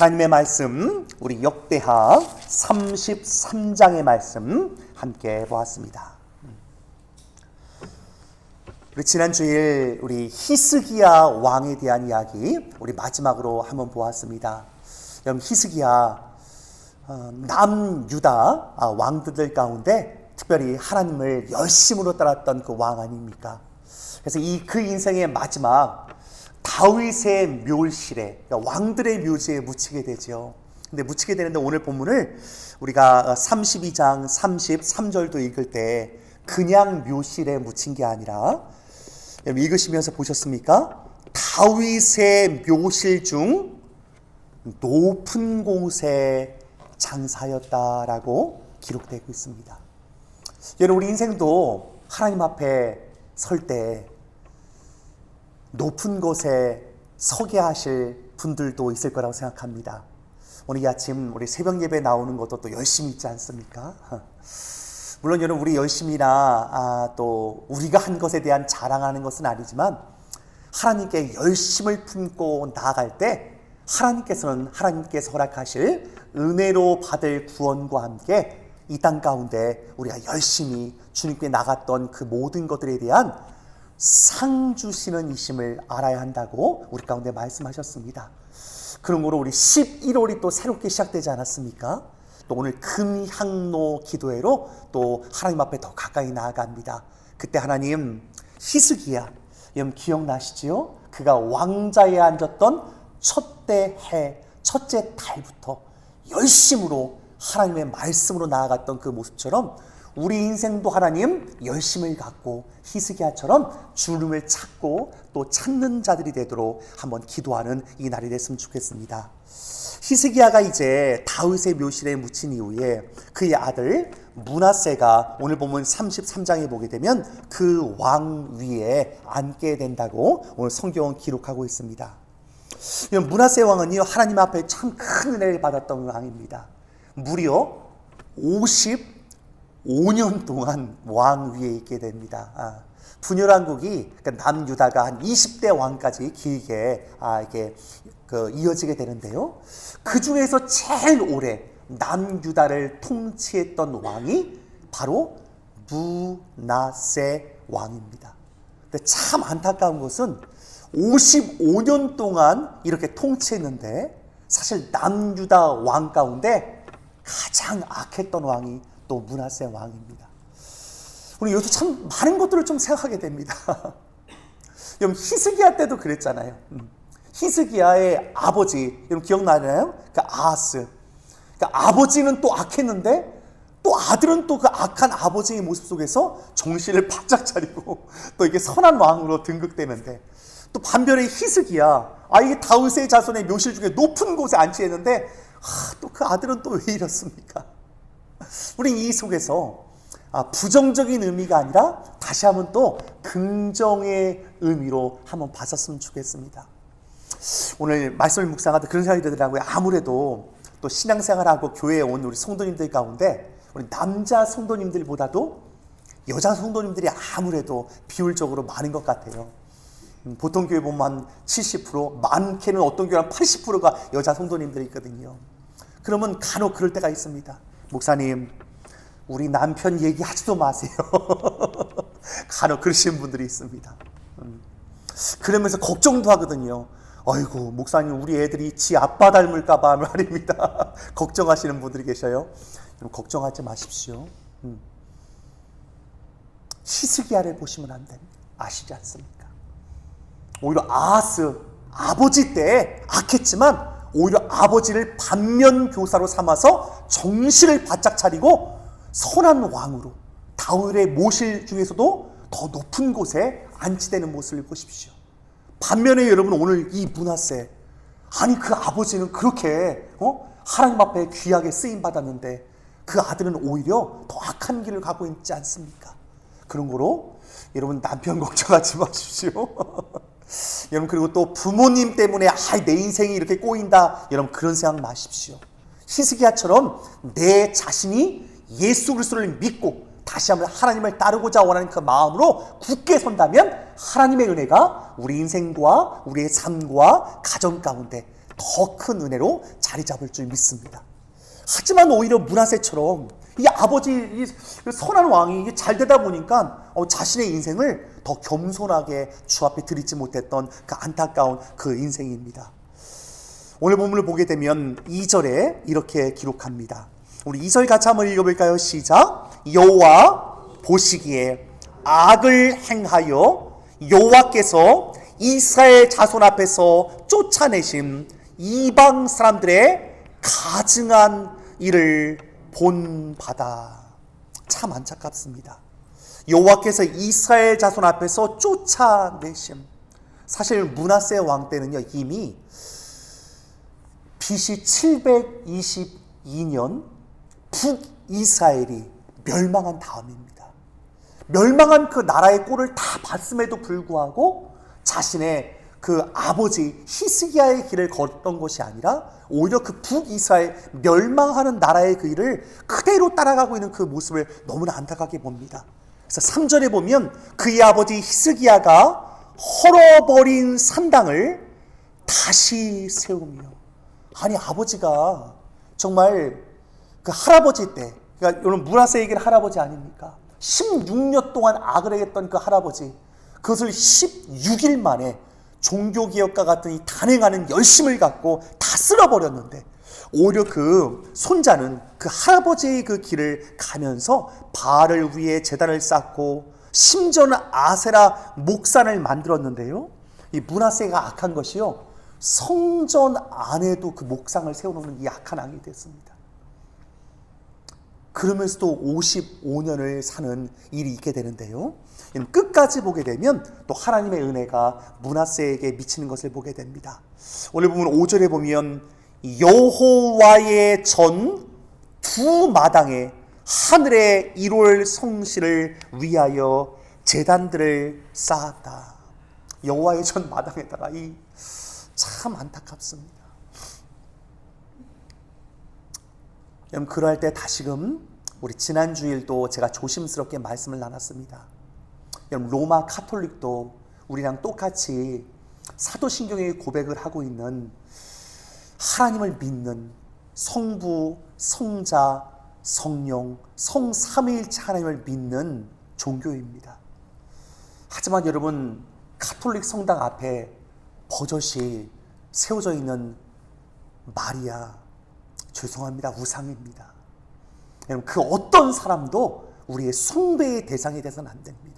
하나님의 말씀 우리 역대하 33장의 말씀 함께 보았습니다. 우리 지난 주일 우리 히스기야 왕에 대한 이야기 우리 마지막으로 한번 보았습니다. 여러분 히스기야 어, 남유다 아, 왕들 가운데 특별히 하나님을 열심으로 따랐던 그 왕 아닙니까? 그래서 이 그 인생의 마지막 다윗의 묘실에 그러니까 왕들의 묘지에 묻히게 되죠. 근데 묻히게 되는데 오늘 본문을 우리가 32장 33절도 읽을 때 그냥 묘실에 묻힌 게 아니라 읽으시면서 보셨습니까? 다윗의 묘실 중 높은 곳에 장사였다라고 기록되고 있습니다. 여러분 우리 인생도 하나님 앞에 설 때 높은 곳에 서게 하실 분들도 있을 거라고 생각합니다. 오늘 이 아침 우리 새벽 예배 나오는 것도 또 열심히 있지 않습니까? 물론 여러분 우리 열심이나 아, 또 우리가 한 것에 대한 자랑하는 것은 아니지만 하나님께 열심을 품고 나아갈 때 하나님께서는 하나님께서 허락하실 은혜로 받을 구원과 함께 이 땅 가운데 우리가 열심히 주님께 나갔던 그 모든 것들에 대한 상 주시는 이심을 알아야 한다고 우리 가운데 말씀하셨습니다. 그런 거로 우리 11월이 또 새롭게 시작되지 않았습니까? 또 오늘 금향로 기도회로 또 하나님 앞에 더 가까이 나아갑니다. 그때 하나님 히스기야, 여러분 기억나시지요? 그가 왕자에 앉았던 첫째 해, 첫째 달부터 열심으로 하나님의 말씀으로 나아갔던 그 모습처럼 우리 인생도 하나님 열심을 갖고 히스기야처럼 주님을 찾고 또 찾는 자들이 되도록 한번 기도하는 이 날이 됐으면 좋겠습니다. 히스기야가 이제 다윗의 묘실에 묻힌 이후에 그의 아들 문하세가 오늘 보면 33장에 보게 되면 그 왕 위에 앉게 된다고 오늘 성경은 기록하고 있습니다. 문하세 왕은요 하나님 앞에 참 큰 은혜를 받았던 왕입니다. 무려 55년 동안 왕 위에 있게 됩니다. 아, 분열왕국이 그러니까 남유다가 한 20대 왕까지 길게 아, 이게 그 이어지게 되는데요. 그 중에서 제일 오래 남유다를 통치했던 왕이 바로 무나세 왕입니다. 근데 참 안타까운 것은 55년 동안 이렇게 통치했는데 사실 남유다 왕 가운데 가장 악했던 왕이 또 문하세 왕입니다. 우리 요새 참 많은 것들을 좀 생각하게 됩니다. 여러분 히스기야 때도 그랬잖아요. 음. 히스기야의 아버지 여러분 기억나나요? 그 아하스. 그 아버지는 또 악했는데 또 아들은 또 그 악한 아버지의 모습 속에서 정신을 바짝 차리고 또 이게 선한 왕으로 등극되는데 또 반면에 히스기야 아 이게 다윗의 자손의 묘실 중에 높은 곳에 안치했는데 아, 또 그 아들은 또 왜 이렇습니까? 우리 이 속에서 아, 부정적인 의미가 아니라 다시 한번 또 긍정의 의미로 한번 봤었으면 좋겠습니다. 오늘 말씀을 묵상하다 그런 생각이 들더라고요. 아무래도 또 신앙생활하고 교회에 온 우리 성도님들 가운데 우리 남자 성도님들보다도 여자 성도님들이 아무래도 비율적으로 많은 것 같아요. 음, 보통 교회 보면 한 70% 많게는 어떤 교회 한 80%가 여자 성도님들이 있거든요. 그러면 간혹 그럴 때가 있습니다. 목사님, 우리 남편 얘기하지도 마세요. 간혹 그러시는 분들이 있습니다. 음. 그러면서 걱정도 하거든요. 아이고, 목사님, 우리 애들이 지 아빠 닮을까봐 말입니다. 걱정하시는 분들이 계셔요. 걱정하지 마십시오. 음. 히스기야를 보시면 안 됩니다. 아시지 않습니까? 오히려 아하스 아버지 때 악했지만 오히려 아버지를 반면 교사로 삼아서 정신을 바짝 차리고 선한 왕으로 다윗의 모실 중에서도 더 높은 곳에 안치되는 모습을 보십시오. 반면에 여러분 오늘 이 문하세 아니 그 아버지는 그렇게 어? 하나님 앞에 귀하게 쓰임 받았는데 그 아들은 오히려 더 악한 길을 가고 있지 않습니까? 그런 거로 여러분 남편 걱정하지 마십시오. 여러분 그리고 또 부모님 때문에 아, 내 인생이 이렇게 꼬인다. 여러분 그런 생각 마십시오. 히스기야처럼 내 자신이 예수 그리스도를 믿고 다시 한번 하나님을 따르고자 원하는 그 마음으로 굳게 선다면 하나님의 은혜가 우리 인생과 우리의 삶과 가정 가운데 더 큰 은혜로 자리 잡을 줄 믿습니다. 하지만 오히려 문하세처럼 이 아버지 이 선한 왕이 잘 되다 보니까 어, 자신의 인생을 더 겸손하게 주 앞에 드리지 못했던 그 안타까운 그 인생입니다. 오늘 본문을 보게 되면 2절에 이렇게 기록합니다. 우리 2절 같이 한번 읽어볼까요? 시작. 여호와 보시기에 악을 행하여 여호와께서 이스라엘 자손 앞에서 쫓아내신 이방 사람들의 가증한 일을 본받아 참 안타깝습니다. 여호와께서 이스라엘 자손 앞에서 쫓아내심. 사실 문하세 왕 때는요 이미 BC 722년 북이스라엘이 멸망한 다음입니다. 멸망한 그 나라의 꼴을 다 봤음에도 불구하고 자신의 그 아버지 히스기야의 길을 걷던 것이 아니라 오히려 그 북이스라엘 멸망하는 나라의 그 일을 그대로 따라가고 있는 그 모습을 너무나 안타깝게 봅니다. 그래서 3절에 보면 그의 아버지 히스기야가 헐어버린 산당을 다시 세우며 아니 아버지가 정말 그 할아버지 때 그러니까 여러분 문하세 얘기는 할아버지 아닙니까? 16년 동안 악을 했던 그 할아버지 그것을 16일 만에 종교개혁과 같은 이 단행하는 열심을 갖고 다 쓸어버렸는데 오히려 그 손자는 그 할아버지의 그 길을 가면서 바알을 위해 재단을 쌓고 심지어는 아세라 목산을 만들었는데요. 이 문하세가 악한 것이요. 성전 안에도 그 목상을 세워놓는 이 악한 왕이 됐습니다. 그러면서도 55년을 사는 일이 있게 되는데요. 끝까지 보게 되면 또 하나님의 은혜가 문하세에게 미치는 것을 보게 됩니다. 오늘 보면 5절에 보면 여호와의 전 두 마당에 하늘의 1월 성실을 위하여 재단들을 쌓았다. 여호와의 전 마당에다가 이 참 안타깝습니다. 여러분 그럴 때 다시금 우리 지난 주일도 제가 조심스럽게 말씀을 나눴습니다. 여러분 로마 카톨릭도 우리랑 똑같이 사도신경의 고백을 하고 있는 하나님을 믿는 성부, 성자, 성령, 성삼위일체 하나님을 믿는 종교입니다. 하지만 여러분 카톨릭 성당 앞에 버젓이 세워져 있는 마리아 죄송합니다 우상입니다. 여러분 그 어떤 사람도 우리의 숭배의 대상이 돼서는 안 됩니다.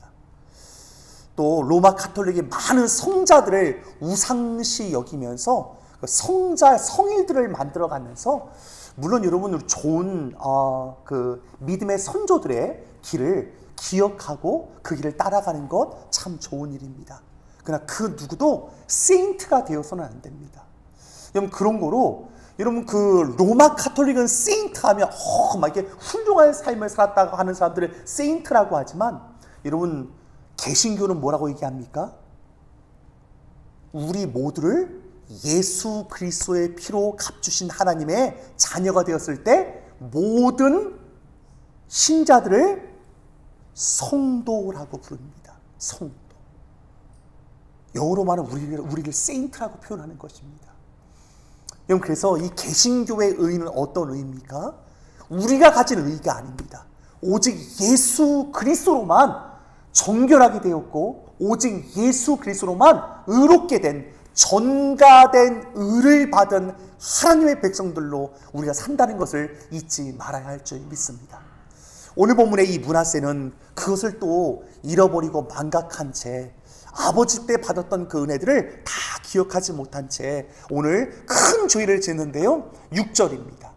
또 로마 카톨릭의 많은 성자들을 우상시 여기면서 그 성자 성일들을 만들어가면서 물론 여러분 좋은 어, 그 믿음의 선조들의 길을 기억하고 그 길을 따라가는 것 참 좋은 일입니다. 그러나 그 누구도 세인트가 되어서는 안 됩니다. 여러분 그런 거로 여러분 그 로마 카톨릭은 세인트 하면 어막 이렇게 훌륭한 삶을 살았다고 하는 사람들을 세인트라고 하지만 여러분 개신교는 뭐라고 얘기합니까? 우리 모두를 예수 그리스도의 피로 값주신 하나님의 자녀가 되었을 때 모든 신자들을 성도라고 부릅니다. 성도. 영어로 말하면 우리를, 우리를 세인트라고 표현하는 것입니다. 여러분, 그래서 이 개신교의 의는 어떤 의입니까? 우리가 가진 의가 아닙니다. 오직 예수 그리스도로만 정결하게 되었고, 오직 예수 그리스도로만 의롭게 된 전가된 의를 받은 하나님의 백성들로 우리가 산다는 것을 잊지 말아야 할 줄 믿습니다. 오늘 본문의 이 문하세는 그것을 또 잃어버리고 망각한 채 아버지 때 받았던 그 은혜들을 다 기억하지 못한 채 오늘 큰 죄를 짓는데요. 6절입니다.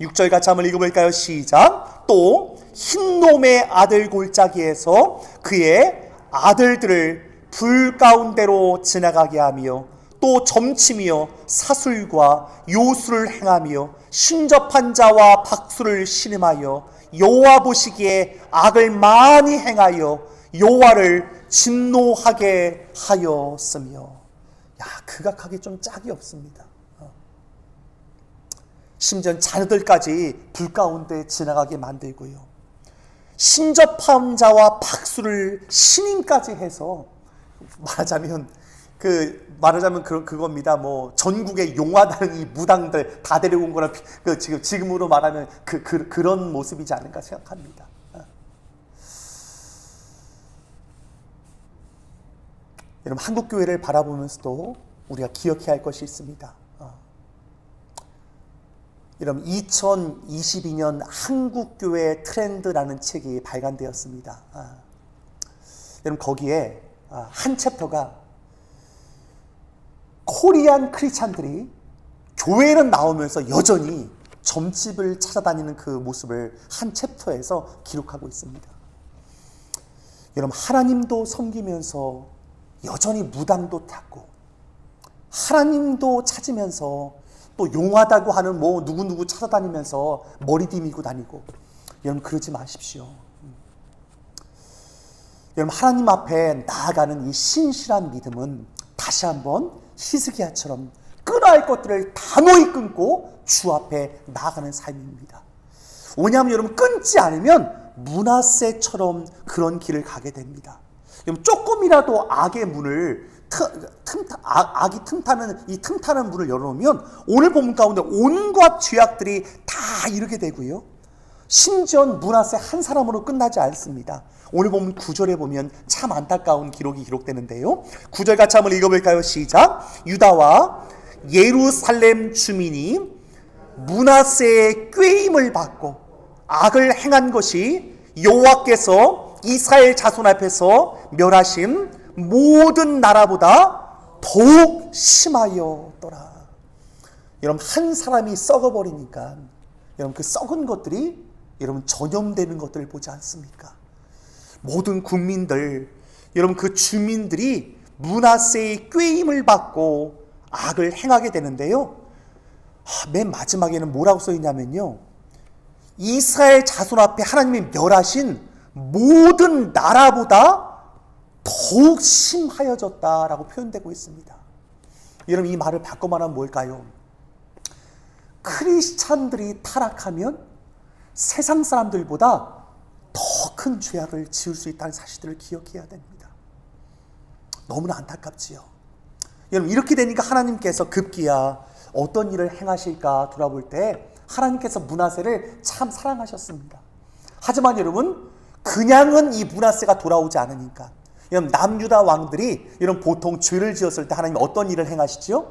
6절 같이 한번 읽어볼까요? 시작. 또 흰놈의 아들 골짜기에서 그의 아들들을 불 가운데로 지나가게 하며 또 점치며 사술과 요술을 행하며 신접한 자와 박수를 신음하여 여호와 보시기에 악을 많이 행하여 여호와를 진노하게 하였으며 야 극악하게 좀 짝이 없습니다. 어. 심지어 자녀들까지 불 가운데 지나가게 만들고요. 신접한 자와 박수를 신임까지 해서 말하자면 그 말하자면 그 그겁니다. 뭐 전국에 용화다는 이 무당들 다 데리고 온 거랑 비- 그 지금 지금으로 말하면 그, 그 그런 모습이지 않을까 생각합니다. 아. 여러분 한국 교회를 바라보면서도 우리가 기억해야 할 것이 있습니다. 아. 여러분 2022년 한국 교회 트렌드라는 책이 발간되었습니다. 아. 여러분 거기에 아, 한 챕터가 코리안 크리스찬들이 교회는 나오면서 여전히 점집을 찾아다니는 그 모습을 한 챕터에서 기록하고 있습니다. 여러분 하나님도 섬기면서 여전히 무당도 찾고 하나님도 찾으면서 또 용하다고 하는 뭐 누구누구 찾아다니면서 머리 디미고 다니고 여러분 그러지 마십시오. 여러분 하나님 앞에 나아가는 이 신실한 믿음은 다시 한번 히스기야처럼 끊어야 할 것들을 단호히 끊고 주 앞에 나아가는 삶입니다. 왜냐하면 여러분 끊지 않으면 문하세처럼 그런 길을 가게 됩니다. 조금이라도 악의 문을 틈, 틈, 악, 악이 틈타는 이 틈타는 문을 열어놓으면 오늘 본문 가운데 온갖 죄악들이 다 이르게 되고요. 심지어 문하세 한 사람으로 끝나지 않습니다. 오늘 보면 구절에 보면 참 안타까운 기록이 기록되는데요. 구절 같이 한번 읽어볼까요? 시작. 유다와 예루살렘 주민이 문하세의 꾀임을 받고 악을 행한 것이 여호와께서 이스라엘 자손 앞에서 멸하신 모든 나라보다 더욱 심하였더라. 여러분 한 사람이 썩어버리니까 여러분 그 썩은 것들이 여러분 전염되는 것들을 보지 않습니까? 모든 국민들 여러분 그 주민들이 문하세의 꾀임을 받고 악을 행하게 되는데요. 아, 맨 마지막에는 뭐라고 써 있냐면요. 이스라엘 자손 앞에 하나님이 멸하신 모든 나라보다 더욱 심하여졌다라고 표현되고 있습니다. 여러분 이 말을 바꿔 말하면 뭘까요? 크리스찬들이 타락하면 세상 사람들보다 더 큰 죄악을 지을 수 있다는 사실들을 기억해야 됩니다. 너무나 안타깝지요. 여러분 이렇게 되니까 하나님께서 급기야 어떤 일을 행하실까 돌아볼 때 하나님께서 문하세를 참 사랑하셨습니다. 하지만 여러분 그냥은 이 문하세가 돌아오지 않으니까 여러분 남유다 왕들이 여러분 보통 죄를 지었을 때 하나님 어떤 일을 행하시지요?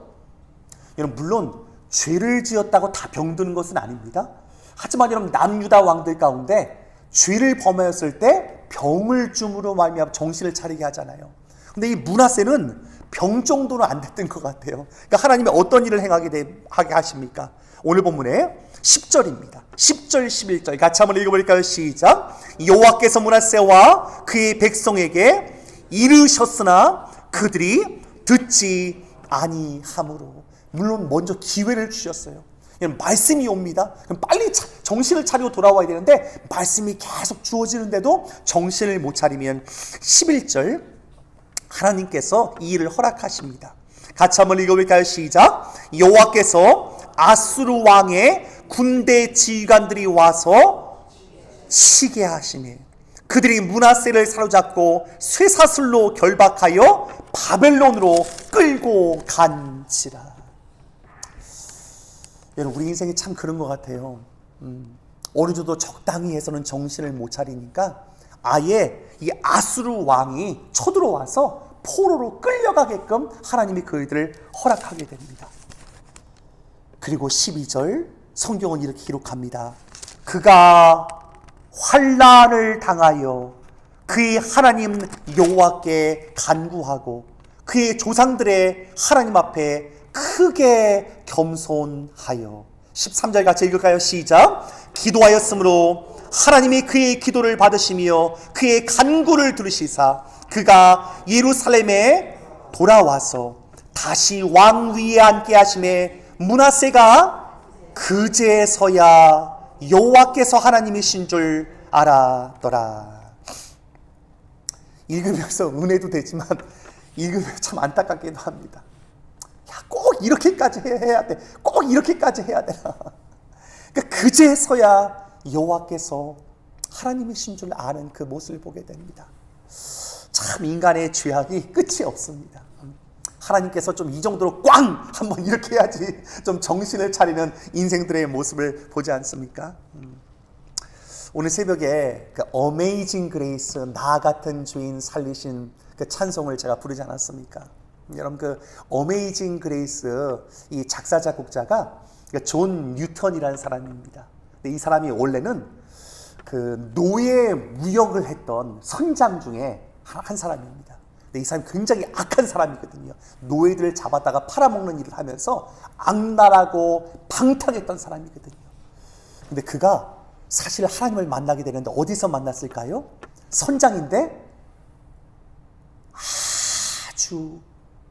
여러분 물론 죄를 지었다고 다 병드는 것은 아닙니다. 하지만 여러분 남유다 왕들 가운데 죄를 범하였을 때 병을 줌으로 말미암아 정신을 차리게 하잖아요. 근데 이 문하세는 병 정도는 안 됐던 것 같아요. 그러니까 하나님이 어떤 일을 행하게 되, 하게 하십니까? 오늘 본문에 10절입니다. 10절 11절 같이 한번 읽어볼까요? 시작. 여호와께서 문하세와 그의 백성에게 이르셨으나 그들이 듣지 아니하므로 물론 먼저 기회를 주셨어요. 말씀이 옵니다. 그럼 빨리 차- 정신을 차리고 돌아와야 되는데 말씀이 계속 주어지는데도 정신을 못 차리면 11절 하나님께서 이 일을 허락하십니다. 같이 한번 읽어볼까요? 시작. 여호와께서 아수르 왕의 군대 지휘관들이 와서 치게 하시니 그들이 문하세를 사로잡고 쇠사슬로 결박하여 바벨론으로 끌고 간지라. 여러분 우리 인생이 참 그런 것 같아요. 음, 어느 정도 적당히 해서는 정신을 못 차리니까 아예 이 아수르 왕이 쳐들어와서 포로로 끌려가게끔 하나님이 그들을 허락하게 됩니다. 그리고 12절 성경은 이렇게 기록합니다. 그가 환란을 당하여 그의 하나님 여호와께 간구하고 그의 조상들의 하나님 앞에 크게 겸손하여 13절 같이 읽을까요? 시작. 기도하였으므로 하나님이 그의 기도를 받으시며 그의 간구를 들으시사 그가 예루살렘에 돌아와서 다시 왕 위에 앉게 하심에 문하세가 그제서야 여호와께서 하나님이신 줄 알았더라. 읽으면서 은혜도 되지만 읽으면 참 안타깝기도 합니다. 야, 꼭 이렇게까지 해야 돼. 꼭 이렇게까지 해야 되나. 그러니까 그제서야 여호와께서 하나님이신 줄 아는 그 모습을 보게 됩니다. 참 인간의 죄악이 끝이 없습니다. 하나님께서 좀 이 정도로 꽝 한번 이렇게 해야지 좀 정신을 차리는 인생들의 모습을 보지 않습니까? 음. 오늘 새벽에 그 어메이징 그레이스 나 같은 주인 살리신 그 찬송을 제가 부르지 않았습니까? 여러분 그 어메이징 그레이스 이 작사 작곡자가 그존 뉴턴이라는 사람입니다. 근데 이 사람이 원래는 그 노예 무역을 했던 선장 중에 한한 사람입니다. 근데 이 사람이 굉장히 악한 사람이거든요. 노예들을 잡았다가 팔아먹는 일을 하면서 악랄하고 방탕했던 사람이거든요. 근데 그가 사실 하나님을 만나게 되는데 어디서 만났을까요? 선장인데 아주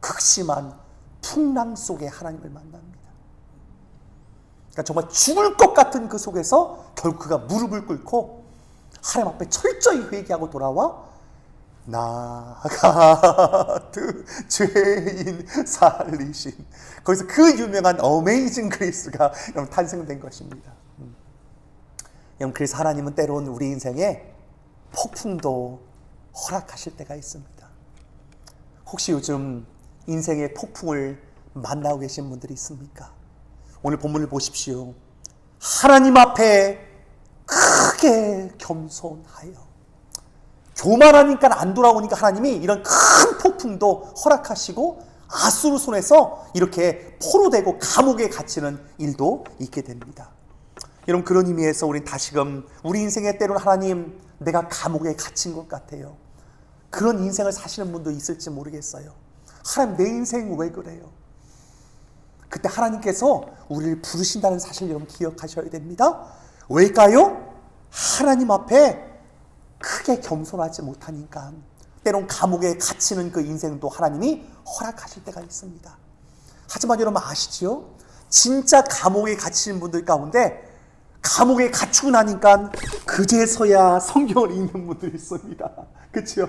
극심한 풍랑 속에 하나님을 만납니다. 그러니까 정말 죽을 것 같은 그 속에서 결국 그가 무릎을 꿇고 하나님 앞에 철저히 회개하고 돌아와 나 같은 죄인 살리신 거기서 그 유명한 어메이징 그리스가 여러분 탄생된 것입니다. 음. 여러분 그래서 하나님은 때로는 우리 인생에 폭풍도 허락하실 때가 있습니다. 혹시 요즘 인생의 폭풍을 만나고 계신 분들이 있습니까? 오늘 본문을 보십시오. 하나님 앞에 크게 겸손하여 교만하니까 안 돌아오니까 하나님이 이런 큰 폭풍도 허락하시고 아수르 손에서 이렇게 포로되고 감옥에 갇히는 일도 있게 됩니다. 여러분 그런 의미에서 우리 다시금 우리 인생의 때로는 하나님 내가 감옥에 갇힌 것 같아요. 그런 인생을 사시는 분도 있을지 모르겠어요. 하나님 내 인생 왜 그래요? 그때 하나님께서 우리를 부르신다는 사실 여러분 기억하셔야 됩니다. 왜일까요? 하나님 앞에 크게 겸손하지 못하니까 때론 감옥에 갇히는 그 인생도 하나님이 허락하실 때가 있습니다. 하지만 여러분 아시죠? 진짜 감옥에 갇히는 분들 가운데 감옥에 갇히고 나니까 그제서야 성경을 읽는 분들이 있습니다. 그렇죠?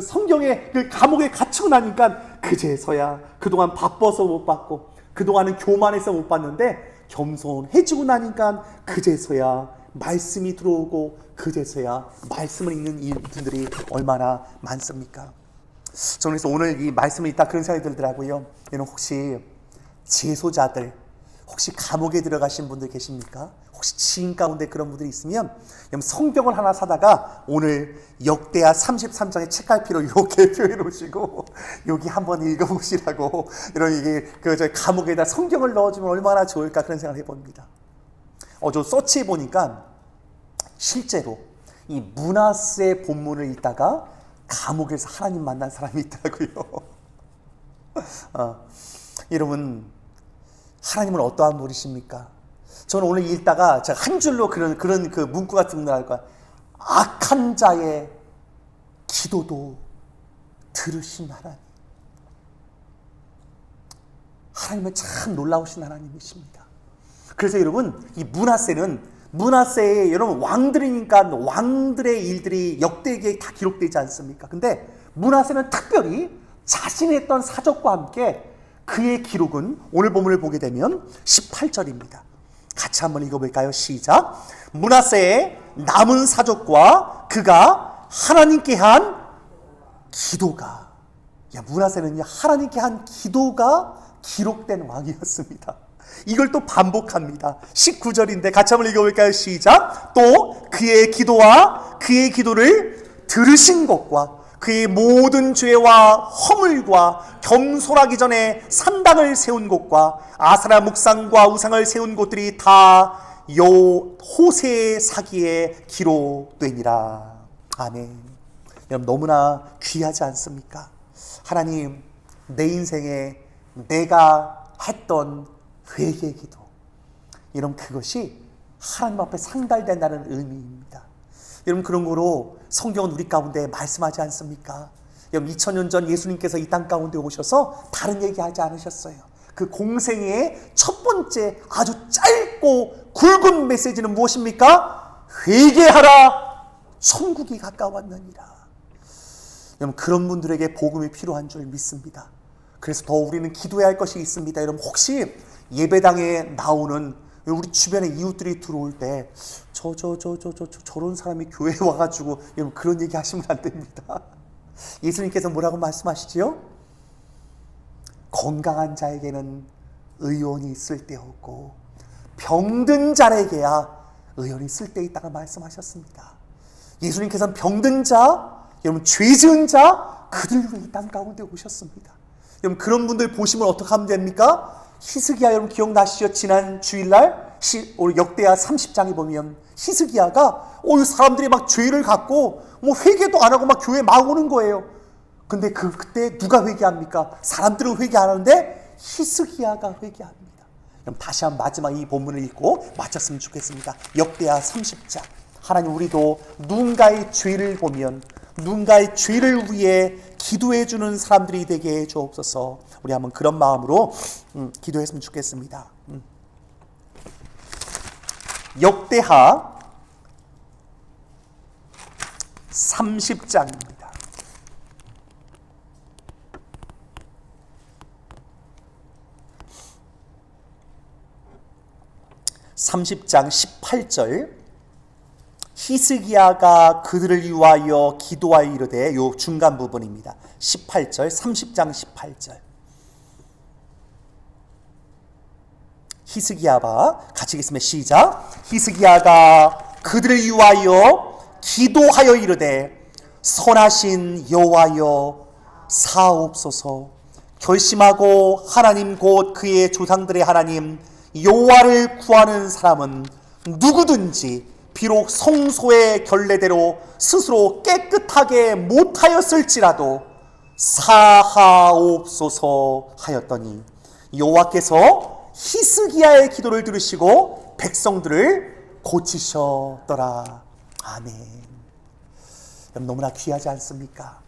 성경에 그 감옥에 갇히고 나니까 그제서야 그동안 바빠서 못 봤고 그동안은 교만해서 못 봤는데 겸손해지고 나니까 그제서야 말씀이 들어오고 그제서야 말씀을 읽는 분들이 얼마나 많습니까? 저는 그래서 오늘 이 말씀을 읽다 그런 생각이 들더라고요. 여러분 혹시 재소자들 혹시 감옥에 들어가신 분들 계십니까? 혹시 지인 가운데 그런 분들이 있으면 성경을 하나 사다가 오늘 역대하 33장의 책갈피로 이렇게 표해 놓으시고 여기 한번 읽어보시라고 이런 이게 그저 감옥에다 성경을 넣어주면 얼마나 좋을까 그런 생각을 해봅니다. 어저 서치해 보니까 실제로 이 문하세 본문을 읽다가 감옥에서 하나님 만난 사람이 있더라고요. 어, 여러분 하나님은 어떠한 분이십니까? 저는 오늘 읽다가 제가 한 줄로 그런 그런 그 문구 같은 거 할까? 악한 자의 기도도 들으신 하나님. 하나님은 참 놀라우신 하나님이십니다. 그래서 여러분 이 문하세는 문하세의 여러분 왕들이니까 왕들의 일들이 역대기에 다 기록되지 않습니까? 근데 문하세는 특별히 자신이 했던 사적과 함께 그의 기록은 오늘 본문을 보게 되면 18절입니다. 같이 한번 읽어볼까요? 시작. 문하세의 남은 사적과 그가 하나님께 한 기도가 야 문하세는요 하나님께 한 기도가 기록된 왕이었습니다. 이걸 또 반복합니다. 19절인데 같이 한번 읽어볼까요? 시작. 또 그의 기도와 그의 기도를 들으신 것과 그의 모든 죄와 허물과 겸손하기 전에 산당을 세운 곳과 아사라 묵상과 우상을 세운 곳들이 다 요 호세의 사기에 기록되니라. 아멘. 여러분 너무나 귀하지 않습니까? 하나님 내 인생에 내가 했던 회개 기도 이런 그것이 하나님 앞에 상달된다는 의미입니다. 여러분 그런 거로 성경은 우리 가운데 말씀하지 않습니까? 여러분 2000년 전 예수님께서 이 땅 가운데 오셔서 다른 얘기하지 않으셨어요. 그 공생의 첫 번째 아주 짧고 굵은 메시지는 무엇입니까? 회개하라 천국이 가까웠느니라. 여러분 그런 분들에게 복음이 필요한 줄 믿습니다. 그래서 더 우리는 기도해야 할 것이 있습니다. 여러분 혹시 예배당에 나오는 우리 주변에 이웃들이 들어올 때 저 저 저 저 저 저런 사람이 교회에 와가지고 여러분 그런 얘기 하시면 안 됩니다. 예수님께서 뭐라고 말씀하시지요? 건강한 자에게는 의원이 쓸데없고 병든 자에게야 의원이 쓸데있다고 말씀하셨습니다. 예수님께서는 병든 자, 여러분 죄 지은 자 그들 위해 이땅 가운데 오셨습니다. 여러분 그런 분들 보시면 어떻게 하면 됩니까? 히스기야 여러분 기억나시죠? 지난 주일날 시, 우리 역대하 30장에 보면 히스기야가 어, 사람들이 막 죄를 갖고 뭐 회개도 안 하고 막 교회 막 오는 거예요. 근데 그 그때 누가 회개합니까? 사람들은 회개 안 하는데 히스기야가 회개합니다. 그럼 다시 한 마지막 이 본문을 읽고 마쳤으면 좋겠습니다. 역대하 30장. 하나님 우리도 누군가의 죄를 보면 누군가의 죄를 위해 기도해 주는 사람들이 되게 해 주옵소서. 우리 한번 그런 마음으로 음, 기도했으면 좋겠습니다. 음. 역대하 30장입니다. 30장 18절 히스기야가 그들을 위하여 기도하여 이르되 요 중간 부분입니다. 18절 30장 18절 히스기야가 같이 읽겠습니다. 시작 히스기야가 그들을 위하여 기도하여 이르되 선하신 여호와여 사옵소서 결심하고 하나님 곧 그의 조상들의 하나님 여호와를 구하는 사람은 누구든지 비록 성소의 결례대로 스스로 깨끗하게 못하였을지라도 사하옵소서 하였더니 여호와께서 히스기야의 기도를 들으시고 백성들을 고치셨더라. 아멘. 너무나 귀하지 않습니까?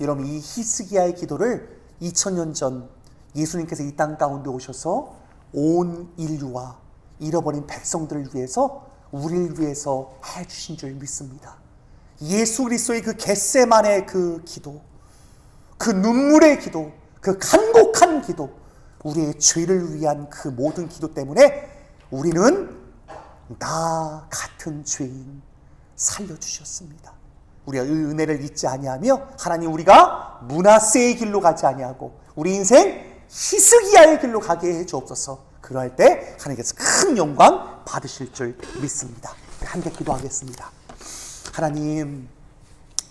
여러분 이 히스기야의 기도를 2000년 전 예수님께서 이 땅 가운데 오셔서 온 인류와 잃어버린 백성들을 위해서 우리를 위해서 해 주신 줄 믿습니다. 예수 그리스도의 그 겟세만의 그 기도, 그 눈물의 기도, 그 간곡한 기도, 우리의 죄를 위한 그 모든 기도 때문에 우리는 나 같은 죄인 살려 주셨습니다. 우리가 이 은혜를 잊지 아니하며 하나님 우리가 문하세의 길로 가지 아니하고 우리 인생 히스기야의 길로 가게 해 주옵소서. 그러할 때 하나님께서 큰 영광 받으실 줄 믿습니다. 함께 기도하겠습니다. 하나님,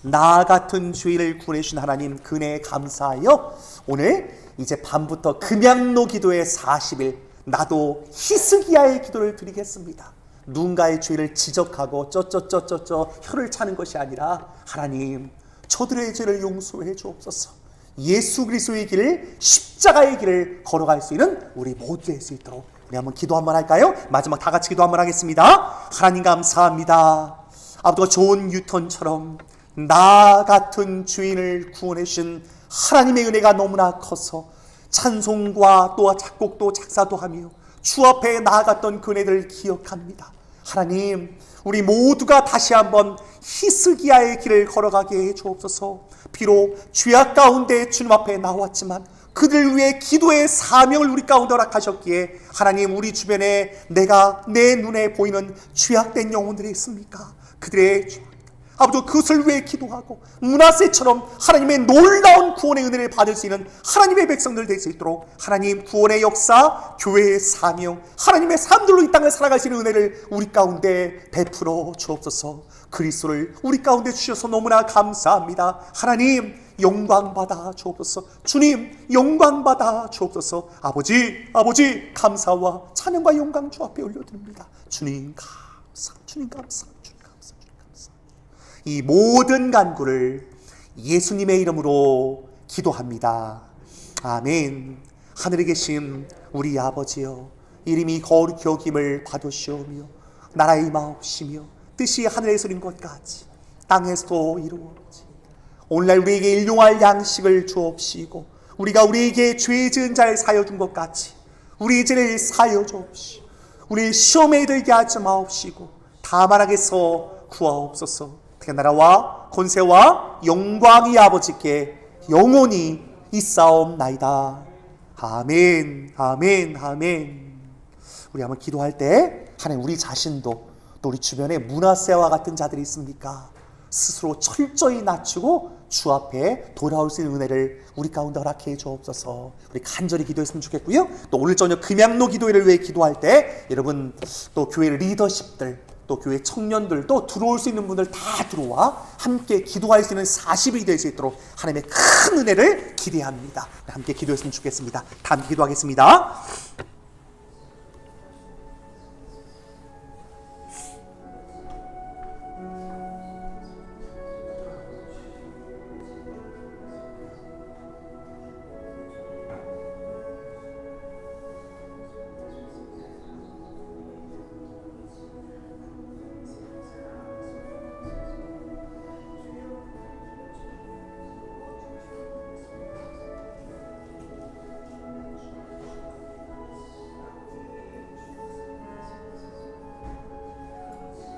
나 같은 죄를 구해 주신 하나님 그네 감사하여 오늘 이제 밤부터 금양로 기도의 40일 나도 히스기야의 기도를 드리겠습니다. 누군가의 죄를 지적하고 쩌쩌쩌쩌쩌 혀를 차는 것이 아니라 하나님 저들의 죄를 용서해 주옵소서. 예수 그리스도의 길을 십자가의 길을 걸어갈 수 있는 우리 모두 될수 있도록 우리 한번 기도 한번 할까요? 마지막 다 같이 기도 한번 하겠습니다. 하나님 감사합니다. 아버지가 좋은 뉴턴처럼 나 같은 주인을 구원해 주신 하나님의 은혜가 너무나 커서 찬송과 또 작곡도 작사도 하며 주 앞에 나아갔던 그네들을 기억합니다. 하나님, 우리 모두가 다시 한번 히스기야의 길을 걸어가게 해 주옵소서. 비록 죄악 가운데 주님 앞에 나왔지만 그들 위해 기도의 사명을 우리 가운데 허락하셨기에 하나님 우리 주변에 내가 내 눈에 보이는 죄악된 영혼들이 있습니까? 그들의 아버지 그것을 위해 기도하고 문하세처럼 하나님의 놀라운 구원의 은혜를 받을 수 있는 하나님의 백성들 될 수 있도록 하나님 구원의 역사, 교회의 사명, 하나님의 삶들로 이 땅을 살아갈 수 있는 은혜를 우리 가운데 베풀어 주옵소서. 그리스도를 우리 가운데 주셔서 너무나 감사합니다. 하나님 영광 받아 주옵소서. 주님 영광 받아 주옵소서. 아버지 아버지 감사와 찬양과 영광 주 앞에 올려드립니다. 주님 감사, 주님 감사. 이 모든 간구를 예수님의 이름으로 기도합니다. 아멘. 하늘에 계신 우리 아버지여, 이름이 거룩히 여김을 받으시오며, 나라의 마옵시며, 뜻이 하늘에서 이룬 것 같이 땅에서도 이루어지. 오늘날 우리에게 일용할 양식을 주옵시고, 우리가 우리에게 죄 지은 자를 사여 준 것 같이 우리 죄를 사여 주옵시고, 우리 시험에 들게 하지 마옵시고, 다만 하게서 구하옵소서. 그 나라와 권세와 영광이 아버지께 영원히 있사옵나이다. 아멘, 아멘, 아멘. 우리 한번 기도할 때 하나님 우리 자신도 또 우리 주변에 문화세와 같은 자들이 있습니까? 스스로 철저히 낮추고 주 앞에 돌아올 수 있는 은혜를 우리 가운데 허락해 주옵소서. 우리 간절히 기도했으면 좋겠고요. 또 오늘 저녁 금양로 기도회를 위해 기도할 때 여러분 또 교회 리더십들 또 교회 청년들도 들어올 수 있는 분들 다 들어와 함께 기도할 수 있는 40일이 될 수 있도록 하나님의 큰 은혜를 기대합니다. 함께 기도했으면 좋겠습니다. 다 함께 기도하겠습니다.